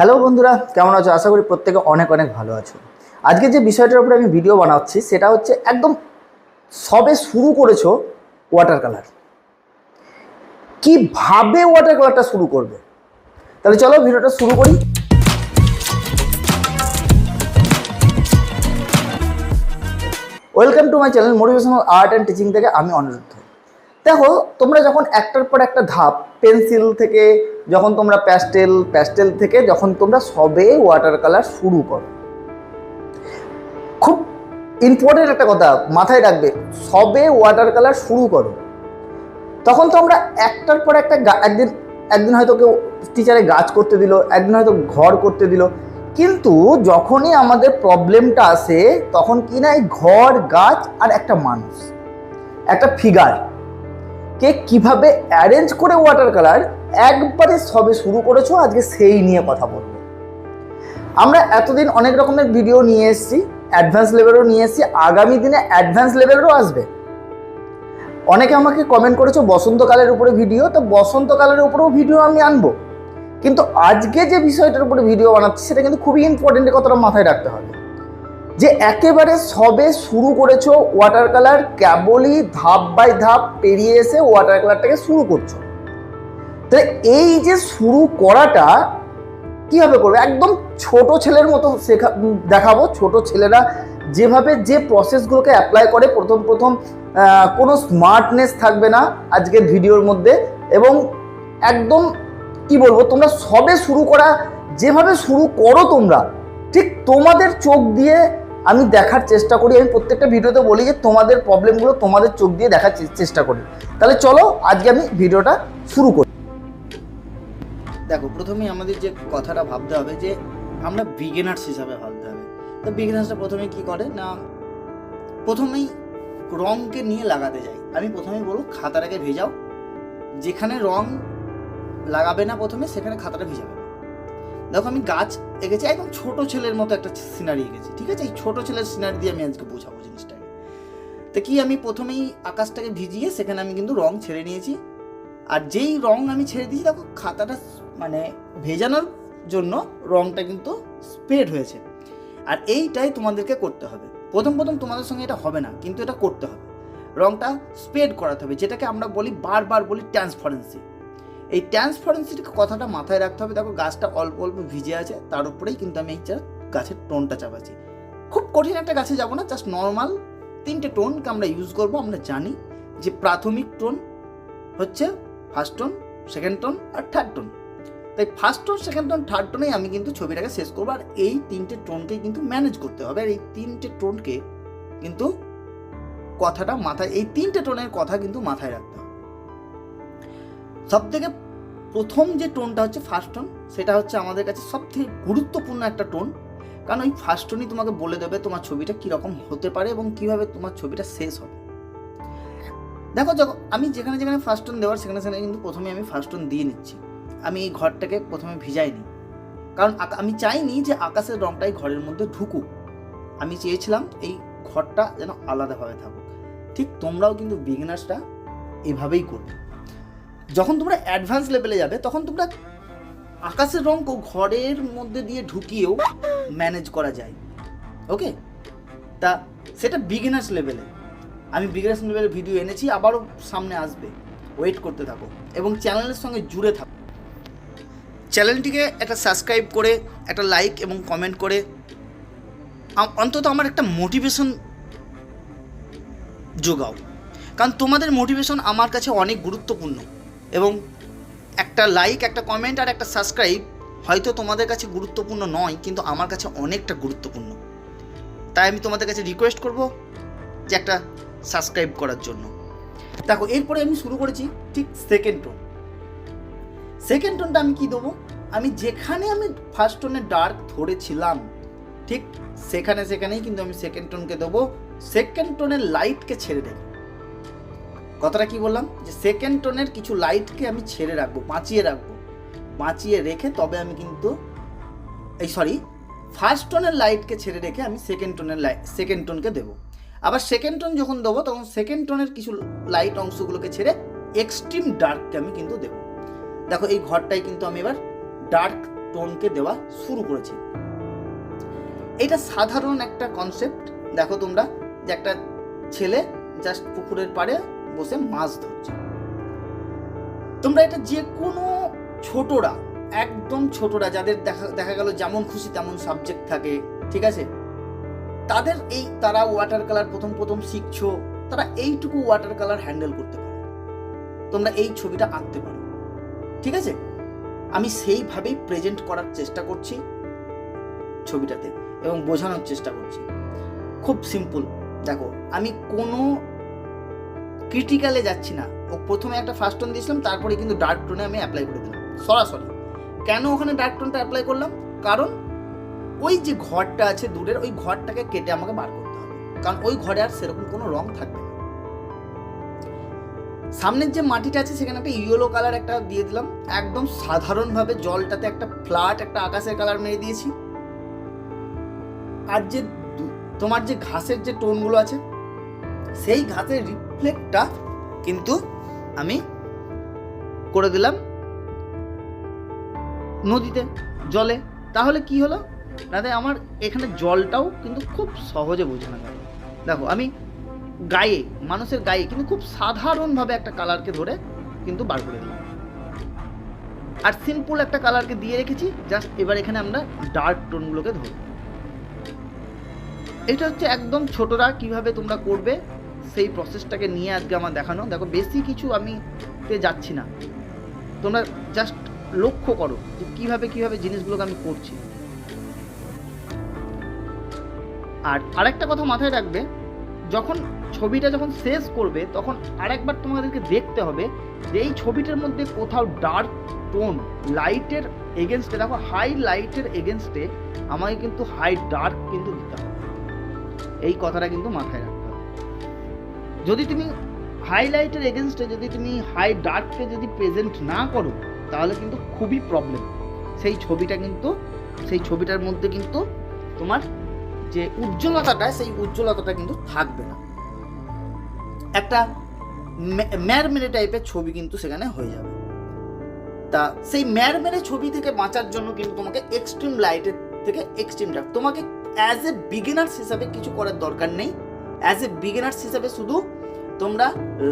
Hello বন্ধুরা, কেমন আছো? আশা করি প্রত্যেকে অনেক অনেক ভালো আছো। আজকে যে বিষয়টার উপরে আমি ভিডিও বানাচ্ছি, সেটা হচ্ছে একদম সবে শুরু করেছ ওয়াটার কালার কীভাবে ওয়াটার কালারটা শুরু করবে? তাহলে চলো ভিডিওটা শুরু করি। Welcome to my channel motivational art and teaching থেকে আমি অনিরুদ্ধ দেখো, তোমরা যখন একটার পর একটা ধাপ পেন্সিল থেকে যখন তোমরা প্যাস্টেল প্যাস্টেল থেকে যখন তোমরা সবে ওয়াটার কালার শুরু করো। খুব ইম্পর্টেন্ট একটা কথা মাথায় রাখবে, সবে ওয়াটার কালার শুরু করো। তখন তো আমরা একটার পর একটা একদিন একদিন হয়তো কেউ টিচারে গাছ করতে দিল, একদিন হয়তো ঘর করতে দিল। কিন্তু যখনই আমাদের প্রবলেমটা আসে, তখন কি না এই ঘর, গাছ আর একটা মানুষ, একটা ফিগার কে কীভাবে অ্যারেঞ্জ করে ওয়াটার কালার একবারে সবে শুরু করেছ, আজকে সেই নিয়ে কথা বলব। আমরা এতদিন অনেক রকমের ভিডিও নিয়ে এসেছি অ্যাডভান্স লেভেলও নিয়ে এসেছি, আগামী দিনে অ্যাডভান্স লেভেলেরও আসবে। অনেকে আমাকে কমেন্ট করেছ, বসন্তকালের উপরে ভিডিও তো বসন্তকালের উপরেও ভিডিও আমি আনব। কিন্তু আজকে যে বিষয়টার উপরে ভিডিও বানাচ্ছি, সেটা কিন্তু খুবই ইম্পর্টেন্ট কথাটা মাথায় রাখতে হবে। যে একেবারে সবে শুরু করেছ ওয়াটার কালার কেবলই ধাপ বাই ধাপ পেরিয়ে এসে ওয়াটার কালারটাকে শুরু করছ। তো এই যে শুরু করাটা কীভাবে করবে? একদম ছোট ছেলের মতো শেখা দেখাবো। ছোট ছেলেরা যেভাবে যে প্রসেসগুলোকে অ্যাপ্লাই করে, প্রথম প্রথম কোনো স্মার্টনেস থাকবে না আজকের ভিডিওর মধ্যে। এবং একদম কি বলব, তোমরা সবে শুরু করা, যেভাবে শুরু করো তোমরা, ঠিক তোমাদের চোখ দিয়ে আমি দেখার চেষ্টা করি। আমি প্রত্যেকটা ভিডিওতে বলি যে তোমাদের প্রবলেমগুলো তোমাদের চোখ দিয়ে দেখার চেষ্টা করি। তাহলে চলো আজকে আমি ভিডিওটা শুরু করি। দেখো, প্রথমেই আমাদের যে কথাটা ভাবতে হবে যে আমরা বিগিনার্স হিসাবে ভাবতে হবে। তো বিগিনার্সটা প্রথমে কি করে? না, প্রথমেই রঙকে নিয়ে লাগাতে যায়। আমি প্রথমেই বলব, খাতাটাকে ভেজাও। যেখানে রং লাগাবে না প্রথমে, সেখানে খাতাটা ভিজাবে দেখো, আমি গাছ এঁকেছি, একদম ছোট ছেলের মতো একটা সিনারি এঁকেছি, ঠিক আছে? এই ছোট ছেলের সিনারি দিয়ে আমি আজকে বোঝাবো জিনিসটাকে। তো কি আমি প্রথমেই আকাশটাকে ভিজিয়ে, সেখানে আমি কিন্তু রং ছেড়ে নিয়েছি। আর যেই রং আমি ছেড়ে দিয়েছি, দেখো খাতাটা মানে ভেজানোর জন্য রংটা কিন্তু স্প্রেড হয়েছে। আর এইটাই তোমাদেরকে করতে হবে। প্রথম প্রথম তোমাদের সঙ্গে এটা হবে না, কিন্তু এটা করতে হবে। রংটা স্প্রেড করাতে হবে, যেটাকে আমরা বলি বারবার বলি ট্রান্সপারেন্সি এই ট্রান্সপারেন্সির কথাটা মাথায় রাখতে হবে। দেখো গাছটা অল্প অল্প ভিজে আছে, তার উপরেই কিন্তু আমি এই গাছের টোনটা চাপাচ্ছি। খুব কঠিন একটা গাছে যাব না জাস্ট নর্মাল তিনটে টোনকে আমরা ইউজ করব, আমরা জানি যে প্রাথমিক টোন হচ্ছে ফার্স্ট টোন সেকেন্ড টোন আর থার্ড টোন তাই first tone second tone third টোনেই আমি কিন্তু ছবিটাকে শেষ করব, আর এই তিনটে টোনকেই কিন্তু ম্যানেজ করতে হবে। আর এই তিনটে টোনকে কিন্তু কথাটা মাথায়, এই তিনটে টোনের কথা কিন্তু মাথায় রাখতে হবে। সব থেকে প্রথম যে টোনটা হচ্ছে ফার্স্ট টোন সেটা হচ্ছে আমাদের কাছে সব থেকে গুরুত্বপূর্ণ একটা টোন কারণ ওই ফার্স্ট টোনই তোমাকে বলে দেবে তোমার ছবিটা কীরকম হতে পারে এবং কীভাবে তোমার ছবিটা শেষ হবে। দেখো যখন আমি যেখানে যেখানে ফার্স্ট টোন দেওয়ার, সেখানে সেখানে কিন্তু প্রথমে আমি ফার্স্ট টোন দিয়ে নিচ্ছি। আমি এই ঘরটাকে প্রথমে ভিজাইনি কারণ আমি চাইনি যে আকাশের রংটাই ঘরের মধ্যে ঢুকুক। আমি চেয়েছিলাম এই ঘরটা যেন আলাদাভাবে থাকুক। ঠিক তোমরাও কিন্তু বিগিনার্সটা এভাবেই করবে। যখন তোমরা অ্যাডভান্স লেভেলে যাবে, তখন তোমরা আকাশের রং ঘরের মধ্যে দিয়ে ঢুকিয়েও ম্যানেজ করা যায়। ওকে তা সেটা বিগিনার্স লেভেলে আমি বিগিনার্স লেভেলের ভিডিও এনেছি, আবারও সামনে আসবে। ওয়েট করতে থাকো এবং চ্যানেলের সঙ্গে জুড়ে থাকো। চ্যানেলটিকে একটা সাবস্ক্রাইব করে, একটা লাইক এবং কমেন্ট করে। অন্তত আমার একটা মোটিভেশন যোগাও। কারণ তোমাদের মোটিভেশন আমার কাছে অনেক গুরুত্বপূর্ণ এবং একটা লাইক একটা কমেন্ট আর একটা সাবস্ক্রাইব হয়তো তোমাদের কাছে গুরুত্বপূর্ণ নয়, কিন্তু আমার কাছে অনেকটা গুরুত্বপূর্ণ। তাই আমি তোমাদের কাছে রিকোয়েস্ট করব যে একটা সাবস্ক্রাইব করার জন্য। দেখো, এরপরে আমি শুরু করেছি ঠিক সেকেন্ড টোন সেকেন্ড টোনটা আমি কি দেবো? আমি যেখানে আমি ফার্স্ট টোনে ডার্ক ধরেছিলাম, ঠিক সেখানে সেখানেই কিন্তু আমি সেকেন্ড টোনকে দেবো। সেকেন্ড টোনের লাইটকে ছেড়ে দেবো। কথাটা কি বললাম? যে সেকেন্ড টোনের কিছু লাইটকে আমি ছেড়ে রাখব, বাঁচিয়ে রাখব। বাঁচিয়ে রেখে তবে আমি কিন্তু, এই সরি ফার্স্ট টোনের লাইটকে ছেড়ে রেখে আমি সেকেন্ড টোনের লাইট সেকেন্ড টোনকে দেবো। আবার সেকেন্ড টোন যখন দেবো, তখন সেকেন্ড টোনের কিছু লাইট অংশগুলোকে ছেড়ে এক্সট্রিম ডার্ককে আমি কিন্তু দেবো। দেখো, এই ঘরটাই কিন্তু আমি এবার ডার্ক টোনকে দেওয়া শুরু করেছি। এটা সাধারণ একটা কনসেপ্ট দেখো তোমরা যে একটা ছেলে জাস্ট পুকুরের পাড়ে বসে মাছ ধরছে। তোমরা এটা যে কোনো ছোটরা, একদম ছোটরা, যাদের দেখা দেখা গেল যেমন খুশি তেমন সাবজেক্ট থাকে, ঠিক আছে? তাদের এই তারা ওয়াটার কালার প্রথম প্রথম শিখছো, তারা এইটুকু ওয়াটার কালার হ্যান্ডেল করতে পারে। তোমরা এই ছবিটা আঁকতে পারো। ঠিক আছে? আমি সেইভাবেই প্রেজেন্ট করার চেষ্টা করছি ছবিটাতে এবং বোঝানোর চেষ্টা করছি। খুব সিম্পল দেখো, আমি কোনো ক্রিটিক্যালে যাচ্ছি না। ও প্রথমে একটা ফার্স্ট টোন দিয়েছিলাম, তারপরে কিন্তু ডার্ক টোনে আমি অ্যাপ্লাই করে দিলাম। সরাসরি। কেন ওখানে ডার্ক টোনটা অ্যাপ্লাই করলাম? কারণ ওই যে ঘরটা আছে দূরের, ওই ঘরটাকে কেটে আমাকে বার করতে হবে। কারণ ওই ঘরে আর সেরকম কোনো রং থাকবে না। সামনের যে মাটিটা আছে, সেখানে একটা ইয়েলো কালার একটা দিয়ে দিলাম। একদম সাধারণভাবে জলটাতে একটা ফ্ল্যাট একটা আকাশের কালার মেরে দিয়েছি। আর যে তোমার যে ঘাসের যে টোনগুলো আছে, সেই ঘাসের রিফ্লেক্টটা কিন্তু আমি করে দিলাম নদীতে, জলে। তাহলে কি হলো? তাতে আমার এখানে জলটাও কিন্তু খুব সহজে বোঝানো গেল দেখো, আমি গায়ে, মানুষের গায়ে কিন্তু খুব সাধারণভাবে একটা কালারকে ধরে কিন্তু বার করে দিলাম। আর সিম্পল একটা কালারকে দিয়ে রেখেছি জাস্ট এবার এখানে আমরা ডার্ক টোনগুলোকে ধরব। এটা হচ্ছে একদম ছোটরা কীভাবে তোমরা করবে, সেই প্রসেসটাকে নিয়ে আজকে আমার দেখানো। দেখো, বেশি কিছু আমি তে যাচ্ছি না। তোমরা জাস্ট লক্ষ্য করো যে কীভাবে কীভাবে জিনিসগুলোকে আমি করছি। আর আরেকটা কথা মাথায় রাখবে, যখন ছবিটা যখন শেষ করবে, তখন আরেকবার তোমাদেরকে দেখতে হবে যে এই ছবিটার মধ্যে কোথাও ডার্ক টোন লাইটের এগেনস্টে দেখো হাই লাইটের এগেনস্টে আমাকে কিন্তু হাই ডার্ক কিন্তু দিতে হবে। এই কথাটা কিন্তু মাথায় রাখতে হবে। যদি তুমি হাইলাইটের এগেনস্টে যদি তুমি হাই ডার্ককে যদি প্রেজেন্ট না করো, তাহলে কিন্তু খুবই প্রবলেম সেই ছবিটা কিন্তু, সেই ছবিটার মধ্যে কিন্তু তোমার যে উজ্জ্বলতাটা, সেই উজ্জ্বলতাটা কিন্তু থাকবে না। একটা ম্যারমেরে টাইপের ছবি কিন্তু সেখানে হয়ে যাবে। তা সেই ম্যারমেরে ছবি থেকে বাঁচার জন্য কিন্তু তোমাকে এক্সট্রিম লাইটের থেকে এক্সট্রিম ডার্ক তোমাকে অ্যাজ এ বিগিনার্স হিসাবে কিছু করার দরকার নেই। অ্যাজ এ বিগিনার্স হিসাবে শুধু তোমরা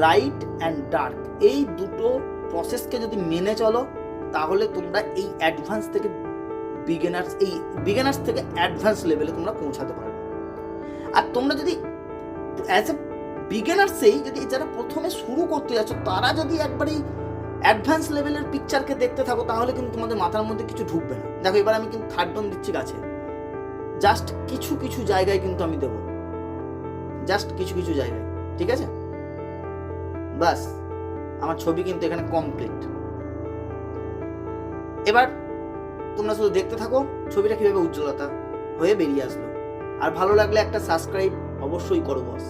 লাইট অ্যান্ড ডার্ক এই দুটো প্রসেসকে যদি মেনে চলো, তাহলে তোমরা এই অ্যাডভান্স থেকে বিগিনার্স এই বিগিনার্স থেকে অ্যাডভান্স লেভেলে তোমরা পৌঁছাতে পারবে। আর তোমরা যদি অ্যাজ এ বিগিনার্সেই যদি যারা প্রথমে শুরু করতে যাচ্ছ, তারা যদি একবার এই অ্যাডভান্স লেভেলের পিকচারকে দেখতে থাকো, তাহলে কিন্তু তোমাদের মাথার মধ্যে কিছু ঢুকবে না। দেখো, এবার আমি কিন্তু থার্ড টোন দিচ্ছি গাছে। জাস্ট কিছু কিছু জায়গায় কিন্তু আমি দেবো। জাস্ট কিছু কিছু জায়গায়, ঠিক আছে? বাস আমার ছবি কিন্তু এখানে কমপ্লিট এবার তোমরা শুধু দেখতে থাকো, ছবিটা কীভাবে উজ্জ্বলতা হয়ে বেরিয়ে আসলো। আর ভালো লাগলে একটা সাবস্ক্রাইব অবশ্যই করো বস